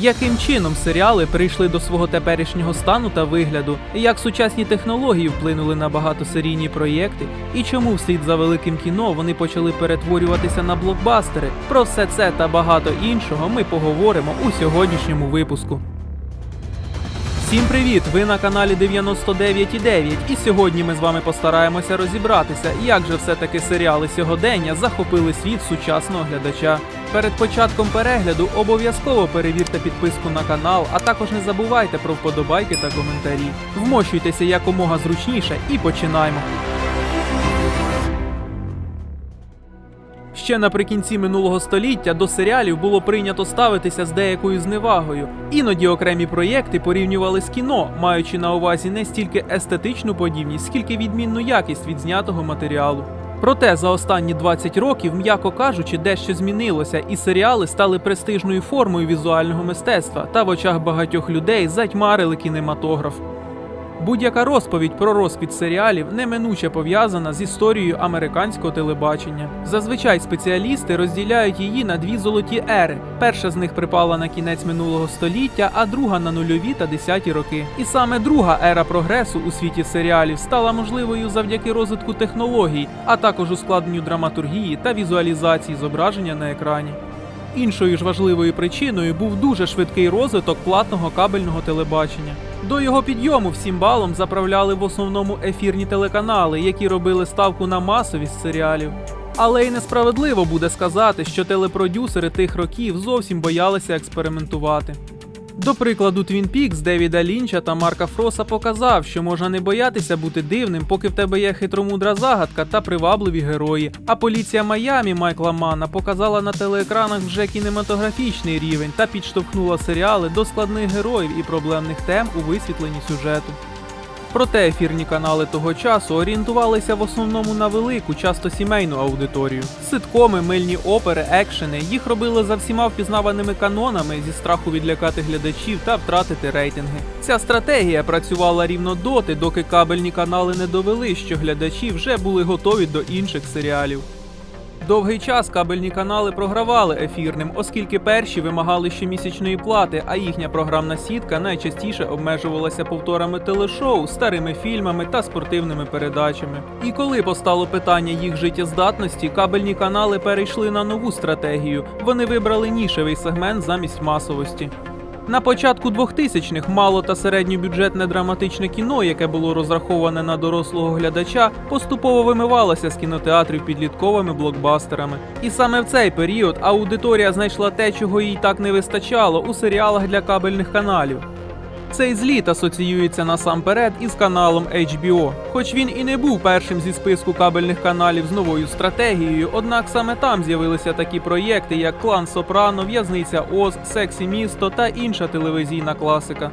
Яким чином серіали прийшли до свого теперішнього стану та вигляду, як сучасні технології вплинули на багатосерійні проєкти, і чому вслід за великим кіно вони почали перетворюватися на блокбастери? Про все це та багато іншого ми поговоримо у сьогоднішньому випуску. Всім привіт! Ви на каналі 99,9 і сьогодні ми з вами постараємося розібратися, як же все-таки серіали сьогодення захопили світ сучасного глядача. Перед початком перегляду обов'язково перевірте підписку на канал, а також не забувайте про вподобайки та коментарі. Вмощуйтеся якомога зручніше і починаємо. Ще наприкінці минулого століття до серіалів було прийнято ставитися з деякою зневагою. Іноді окремі проєкти порівнювали з кіно, маючи на увазі не стільки естетичну подібність, скільки відмінну якість від знятого матеріалу. Проте за останні 20 років, м'яко кажучи, дещо змінилося, і серіали стали престижною формою візуального мистецтва та в очах багатьох людей затьмарили кінематограф. Будь-яка розповідь про розквіт серіалів неминуче пов'язана з історією американського телебачення. Зазвичай спеціалісти розділяють її на дві золоті ери. Перша з них припала на кінець минулого століття, а друга на нульові та десяті роки. І саме друга ера прогресу у світі серіалів стала можливою завдяки розвитку технологій, а також ускладненню драматургії та візуалізації зображення на екрані. Іншою ж важливою причиною був дуже швидкий розвиток платного кабельного телебачення. До його підйому всім балом заправляли в основному ефірні телеканали, які робили ставку на масовість серіалів. Але й несправедливо буде сказати, що телепродюсери тих років зовсім боялися експериментувати. До прикладу, Twin Peaks Девіда Лінча та Марка Фроса показав, що можна не боятися бути дивним, поки в тебе є хитромудра загадка та привабливі герої. А поліція Майамі Майкла Мана показала на телеекранах вже кінематографічний рівень та підштовхнула серіали до складних героїв і проблемних тем у висвітленні сюжету. Проте ефірні канали того часу орієнтувалися в основному на велику, часто сімейну аудиторію. Ситкоми, мильні опери, екшени їх робили за всіма впізнаваними канонами зі страху відлякати глядачів та втратити рейтинги. Ця стратегія працювала рівно доти, доки кабельні канали не довели, що глядачі вже були готові до інших серіалів. Довгий час кабельні канали програвали ефірним, оскільки перші вимагали щомісячної плати, а їхня програмна сітка найчастіше обмежувалася повторами телешоу, старими фільмами та спортивними передачами. І коли постало питання їх життєздатності, кабельні канали перейшли на нову стратегію. Вони вибрали нішевий сегмент замість масовості. На початку 2000-х мало та середньобюджетне драматичне кіно, яке було розраховане на дорослого глядача, поступово вимивалося з кінотеатрів підлітковими блокбастерами. І саме в цей період аудиторія знайшла те, чого їй так не вистачало у серіалах для кабельних каналів. Цей зліт асоціюється насамперед із каналом HBO. Хоч він і не був першим зі списку кабельних каналів з новою стратегією, однак саме там з'явилися такі проєкти, як Клан Сопрано, В'язниця Оз, Сексі місто та інша телевізійна класика.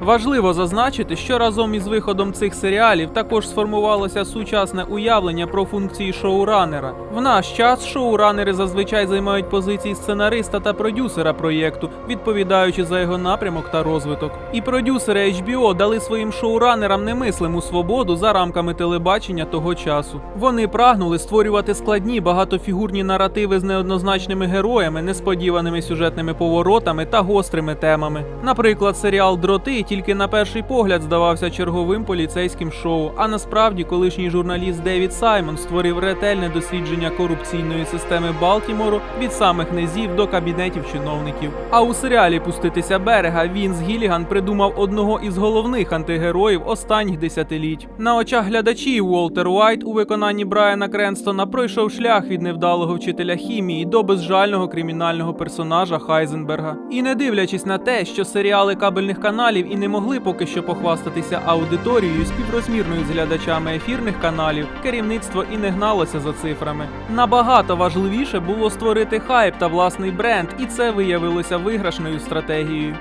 Важливо зазначити, що разом із виходом цих серіалів також сформувалося сучасне уявлення про функції шоуранера. В наш час шоуранери зазвичай займають позиції сценариста та продюсера проєкту, відповідаючи за його напрямок та розвиток. І продюсери HBO дали своїм шоуранерам немислиму свободу за рамками телебачення того часу. Вони прагнули створювати складні багатофігурні наративи з неоднозначними героями, несподіваними сюжетними поворотами та гострими темами. Наприклад, серіал Дроти тільки на перший погляд здавався черговим поліцейським шоу. А насправді колишній журналіст Девід Саймон створив ретельне дослідження корупційної системи Балтімору від самих низів до кабінетів чиновників. А у серіалі Пуститися берега Вінс Гіліган придумав одного із головних антигероїв останніх десятиліть. На очах глядачів Уолтер Уайт у виконанні Брайана Кренстона пройшов шлях від невдалого вчителя хімії до безжального кримінального персонажа Хайзенберга. І не дивлячись на те, що серіали кабельних каналів і не могли поки що похвастатися аудиторією співрозмірною з глядачами ефірних каналів, керівництво і не гналося за цифрами. Набагато важливіше було створити хайп та власний бренд, і це виявилося виграшною стратегією.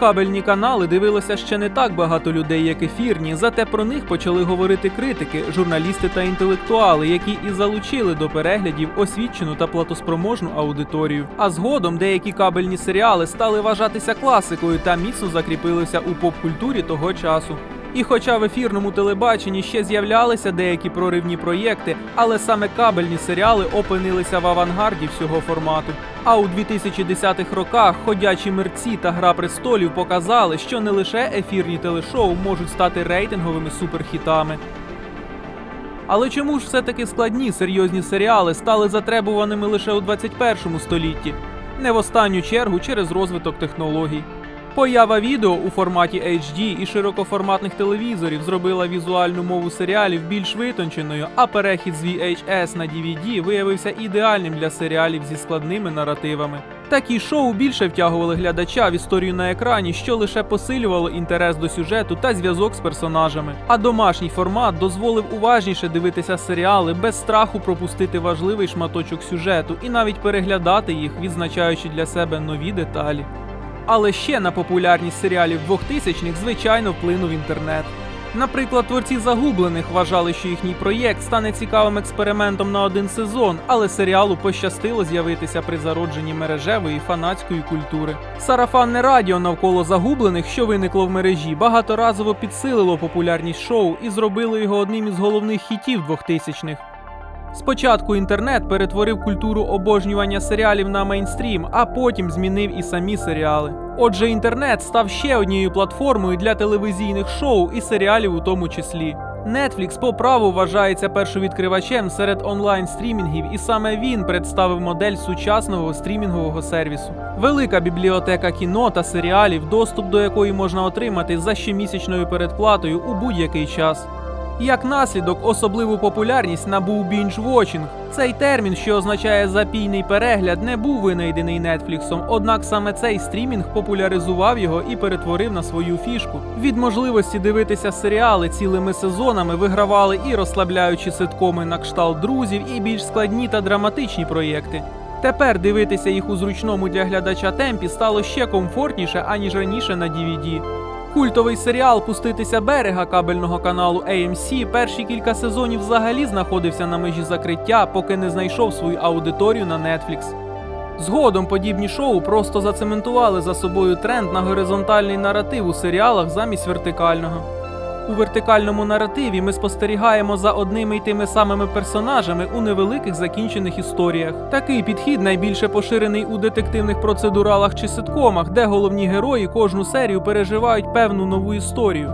Кабельні канали дивилося ще не так багато людей, як ефірні, зате про них почали говорити критики, журналісти та інтелектуали, які і залучили до переглядів освічену та платоспроможну аудиторію. А згодом деякі кабельні серіали стали вважатися класикою та міцно закріпилися у поп-культурі того часу. І хоча в ефірному телебаченні ще з'являлися деякі проривні проєкти, але саме кабельні серіали опинилися в авангарді всього формату. А у 2010-х роках ходячі мерці та гра престолів показали, що не лише ефірні телешоу можуть стати рейтинговими суперхітами. Але чому ж все-таки складні серйозні серіали стали затребуваними лише у 21 столітті? Не в останню чергу через розвиток технологій. Поява відео у форматі HD і широкоформатних телевізорів зробила візуальну мову серіалів більш витонченою, а перехід з VHS на DVD виявився ідеальним для серіалів зі складними наративами. Такі шоу більше втягували глядача в історію на екрані, що лише посилювало інтерес до сюжету та зв'язок з персонажами. А домашній формат дозволив уважніше дивитися серіали без страху пропустити важливий шматочок сюжету і навіть переглядати їх, відзначаючи для себе нові деталі. Але ще на популярність серіалів 2000-х звичайно вплинув інтернет. Наприклад, творці загублених вважали, що їхній проєкт стане цікавим експериментом на один сезон, але серіалу пощастило з'явитися при зародженні мережевої фанатської культури. Сарафанне радіо навколо загублених, що виникло в мережі, багаторазово підсилило популярність шоу і зробило його одним із головних хітів 2000-х. Спочатку інтернет перетворив культуру обожнювання серіалів на мейнстрім, а потім змінив і самі серіали. Отже, інтернет став ще однією платформою для телевізійних шоу і серіалів у тому числі. Netflix по праву вважається першовідкривачем серед онлайн-стрімінгів, і саме він представив модель сучасного стрімінгового сервісу. Велика бібліотека кіно та серіалів, доступ до якої можна отримати за щомісячною передплатою у будь-який час. Як наслідок, особливу популярність набув бінж-вотчинг. Цей термін, що означає запійний перегляд, не був винайдений Нетфліксом, однак саме цей стрімінг популяризував його і перетворив на свою фішку. Від можливості дивитися серіали цілими сезонами вигравали і розслабляючі ситкоми на кшталт друзів, і більш складні та драматичні проєкти. Тепер дивитися їх у зручному для глядача темпі стало ще комфортніше, аніж раніше на DVD. Культовий серіал Пуститися берега кабельного каналу AMC перші кілька сезонів взагалі знаходився на межі закриття, поки не знайшов свою аудиторію на Netflix. Згодом подібні шоу просто зацементували за собою тренд на горизонтальний наратив у серіалах замість вертикального. У вертикальному наративі ми спостерігаємо за одними й тими самими персонажами у невеликих закінчених історіях. Такий підхід найбільше поширений у детективних процедуралах чи ситкомах, де головні герої кожну серію переживають певну нову історію.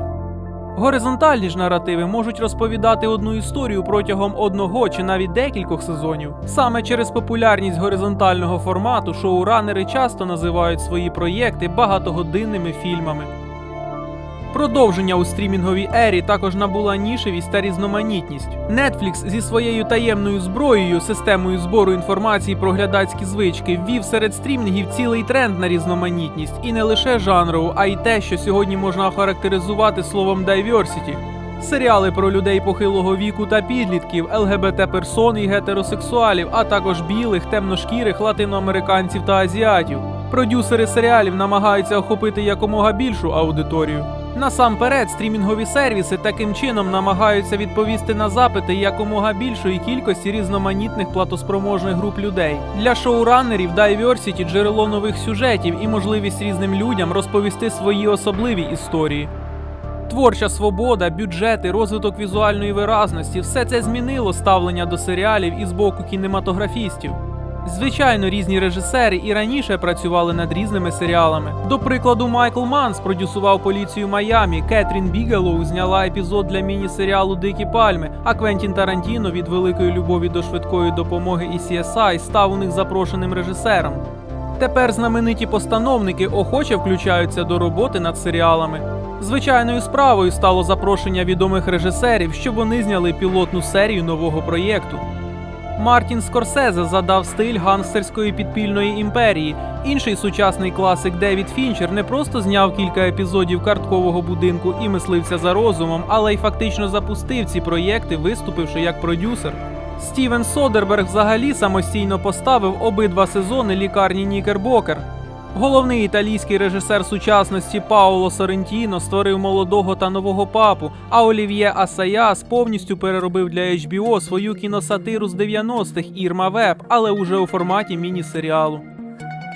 Горизонтальні ж наративи можуть розповідати одну історію протягом одного чи навіть декількох сезонів. Саме через популярність горизонтального формату шоуранери часто називають свої проєкти багатогодинними фільмами. Продовження у стрімінговій ері також набула нішевість та різноманітність. Netflix зі своєю таємною зброєю, системою збору інформації про глядацькі звички, ввів серед стрімінгів цілий тренд на різноманітність, і не лише жанрову, а й те, що сьогодні можна охарактеризувати словом diversity. Серіали про людей похилого віку та підлітків, ЛГБТ-персон і гетеросексуалів, а також білих, темношкірих латиноамериканців та азіатів. Продюсери серіалів намагаються охопити якомога більшу аудиторію. Насамперед, стрімінгові сервіси таким чином намагаються відповісти на запити якомога більшої кількості різноманітних платоспроможних груп людей. Для шоураннерів Diversity – джерело нових сюжетів і можливість різним людям розповісти свої особливі історії. Творча свобода, бюджети, розвиток візуальної виразності все це змінило ставлення до серіалів із боку кінематографістів. Звичайно, різні режисери і раніше працювали над різними серіалами. До прикладу, Майкл Манс продюсував поліцію Майамі, Кетрін Бігелоу зняла епізод для міні-серіалу Дикі Пальми, а Квентін Тарантіно від великої любові до швидкої допомоги і CSI став у них запрошеним режисером. Тепер знамениті постановники охоче включаються до роботи над серіалами. Звичайною справою стало запрошення відомих режисерів, щоб вони зняли пілотну серію нового проєкту. Мартін Скорсезе задав стиль гангстерської підпільної імперії. Інший сучасний класик Девід Фінчер не просто зняв кілька епізодів карткового будинку і мислився за розумом, але й фактично запустив ці проєкти, виступивши як продюсер. Стівен Содерберг взагалі самостійно поставив обидва сезони лікарні Нікербокер. Головний італійський режисер сучасності Паоло Сорентіно створив молодого та нового папу, а Олів'є Асаяс повністю переробив для HBO свою кіносатиру з 90-х Ірма Веб, але уже у форматі міні-серіалу.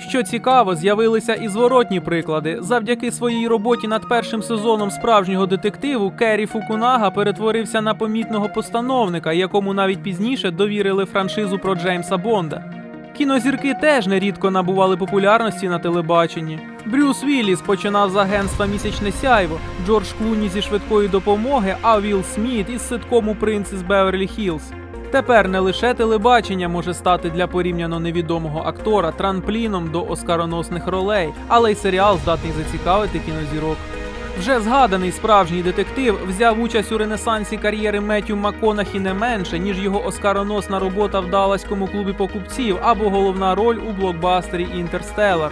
Що цікаво, з'явилися і зворотні приклади. Завдяки своїй роботі над першим сезоном справжнього детективу Керрі Фукунага перетворився на помітного постановника, якому навіть пізніше довірили франшизу про Джеймса Бонда. Кінозірки теж нерідко набували популярності на телебаченні. Брюс Вілліс починав з агентства Місячне сяйво, Джордж Клуні зі швидкої допомоги, а Вілл Сміт із ситкому Принц із Беверлі Хіллз. Тепер не лише телебачення може стати для порівняно невідомого актора трампліном до оскароносних ролей, але й серіал здатний зацікавити кінозірок. Вже згаданий справжній детектив взяв участь у ренесансі кар'єри Меттю МакКонахі не менше, ніж його оскароносна робота в Даллаському клубі покупців або головна роль у блокбастері Інтерстелар.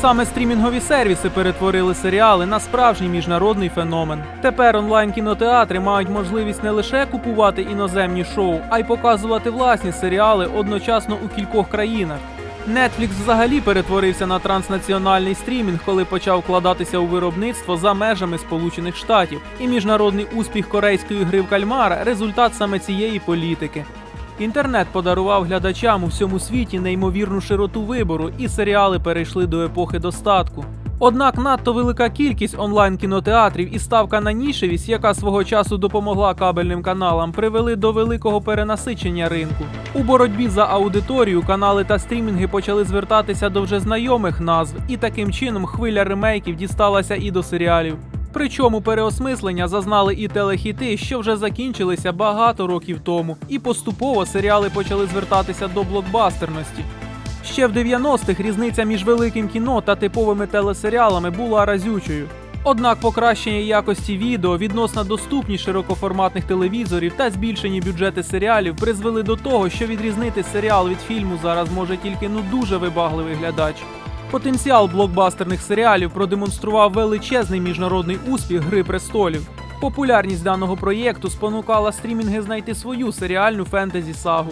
Саме стрімінгові сервіси перетворили серіали на справжній міжнародний феномен. Тепер онлайн-кінотеатри мають можливість не лише купувати іноземні шоу, а й показувати власні серіали одночасно у кількох країнах. Netflix взагалі перетворився на транснаціональний стрімінг, коли почав вкладатися у виробництво за межами Сполучених Штатів. І міжнародний успіх корейської гри в кальмара результат саме цієї політики. Інтернет подарував глядачам у всьому світі неймовірну широту вибору, і серіали перейшли до епохи достатку. Однак надто велика кількість онлайн-кінотеатрів і ставка на нішевість, яка свого часу допомогла кабельним каналам, привели до великого перенасичення ринку. У боротьбі за аудиторію канали та стрімінги почали звертатися до вже знайомих назв, і таким чином хвиля ремейків дісталася і до серіалів. Причому переосмислення зазнали і телехіти, що вже закінчилися багато років тому, і поступово серіали почали звертатися до блокбастерності. Ще в 90-х різниця між великим кіно та типовими телесеріалами була разючою. Однак покращення якості відео, відносна доступність широкоформатних телевізорів та збільшені бюджети серіалів призвели до того, що відрізнити серіал від фільму зараз може тільки ну дуже вибагливий глядач. Потенціал блокбастерних серіалів продемонстрував величезний міжнародний успіх Гри престолів. Популярність даного проєкту спонукала стрімінги знайти свою серіальну фентезі-сагу.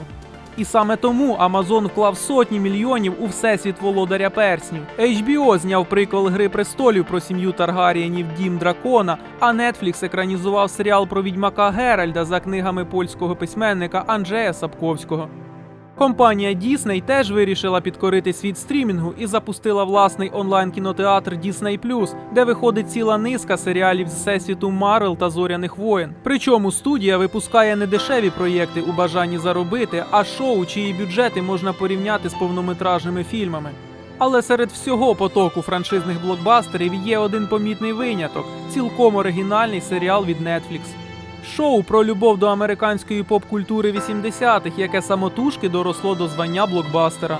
І саме тому Amazon вклав сотні мільйонів у всесвіт володаря перснів. HBO зняв приквел Гри престолів про сім'ю Таргарієнів Дім Дракона, а Netflix екранізував серіал про відьмака Геральда за книгами польського письменника Анджея Сапковського. Компанія Disney теж вирішила підкорити світ стрімінгу і запустила власний онлайн-кінотеатр Disney+, де виходить ціла низка серіалів з всесвіту Марвел та Зоряних воєн. Причому студія випускає не дешеві проєкти у бажанні заробити, а шоу, чиї бюджети можна порівняти з повнометражними фільмами. Але серед всього потоку франшизних блокбастерів є один помітний виняток цілком оригінальний серіал від Netflix. Шоу про любов до американської поп-культури 80-х, яке самотужки доросло до звання блокбастера.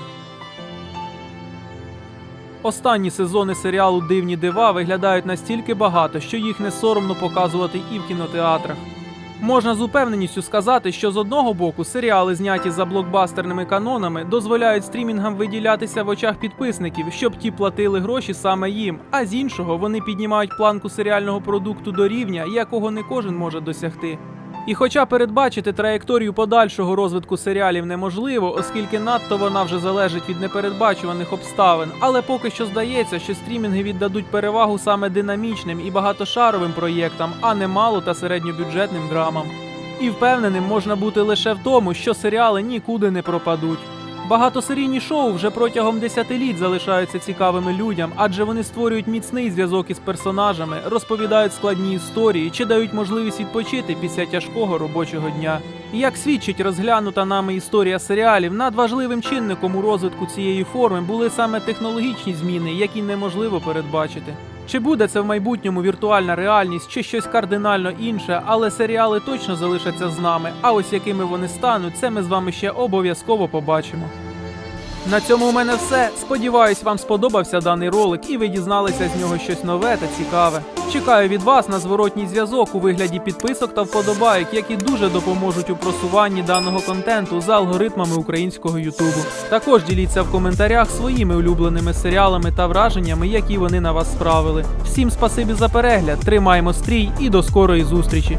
Останні сезони серіалу Дивні дива виглядають настільки багато, що їх не соромно показувати і в кінотеатрах. Можна з упевненістю сказати, що з одного боку серіали, зняті за блокбастерними канонами, дозволяють стрімінгам виділятися в очах підписників, щоб ті платили гроші саме їм. А з іншого вони піднімають планку серіального продукту до рівня, якого не кожен може досягти. І хоча передбачити траєкторію подальшого розвитку серіалів неможливо, оскільки надто вона вже залежить від непередбачуваних обставин, але поки що здається, що стрімінги віддадуть перевагу саме динамічним і багатошаровим проєктам, а не мало та середньобюджетним драмам. І впевненим можна бути лише в тому, що серіали нікуди не пропадуть. Багатосерійні шоу вже протягом десятиліть залишаються цікавими людям, адже вони створюють міцний зв'язок із персонажами, розповідають складні історії чи дають можливість відпочити після тяжкого робочого дня. Як свідчить розглянута нами історія серіалів, надважливим чинником у розвитку цієї форми були саме технологічні зміни, які неможливо передбачити. Чи буде це в майбутньому віртуальна реальність, чи щось кардинально інше, але серіали точно залишаться з нами. А ось якими вони стануть, це ми з вами ще обов'язково побачимо. На цьому у мене все. Сподіваюсь, вам сподобався даний ролик і ви дізналися з нього щось нове та цікаве. Чекаю від вас на зворотній зв'язок у вигляді підписок та вподобайок, які дуже допоможуть у просуванні даного контенту за алгоритмами українського Ютубу. Також діліться в коментарях своїми улюбленими серіалами та враженнями, які вони на вас справили. Всім спасибі за перегляд, тримаємо стрій і до скорої зустрічі!